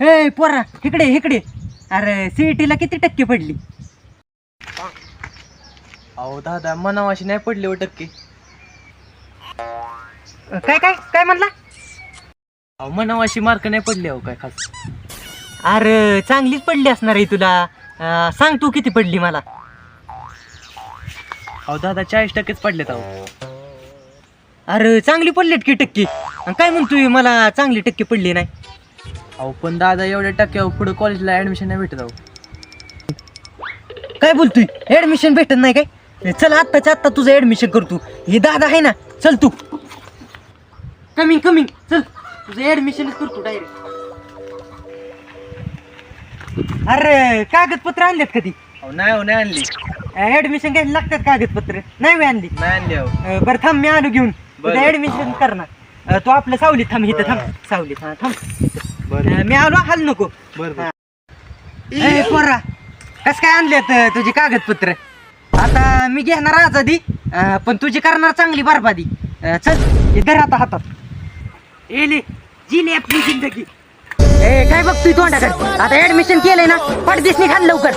हे पोरा इकडे इकडे. अरे सीईटीला किती टक्के पडली? अहो दादा मनावाशी नाही पडले हो टक्के. काय काय काय म्हणला? अहो मनावाशी मार्क नाही पडले हो काय खास. अरे चांगलीच पडली असणार आहे तुला. अं, सांग तू किती पडली मला. अहो दादा चाळीस टक्केच पडलेत अहो. अरे चांगली पडलीत की टक्के. अन काय म्हणतोय मला चांगली टक्के पडली नाही. अहो पण दादा एवढ्या टक्क्यावर पुढे कॉलेजला ऍडमिशन नाही भेटत अहो. काय बोलतोय? ऍडमिशन भेटत नाही काय? चल आत्ताच्या आत्ता तुझं ऍडमिशन करतो हे दादा आहे ना चल तू. कमिंग कमिंग चल. तुझं ऍडमिशनच करतो डायरेक्ट अरे कागदपत्र आणलेत कधी अहो नाही हो नाही आणली. ऍडमिशन घ्यायला लागतात कागदपत्र. नाही व्हय आणली? नाही आणली अहो. अं, बरं थांब मी आलो घेऊन. बरं. ऍडमिशन करणार. अं, तू आपल्या सावलीत थांब इथं थांब. सावलीत हा थांब. अं, मी आलो हाल नको. बरं ए पोरा कस काय आणलेत अं, तुझी कागदपत्र? आता मी घेणार आजादी अं, पण तुझी करणार चांगली बरबादी. अं, चल हे धर आता हातात. एले जिले आपली जिंदगी. ए काय बघतोय तोंडाकडे? आता ऍडमिशन केलंय ना पडदिसनी घाल लवकर.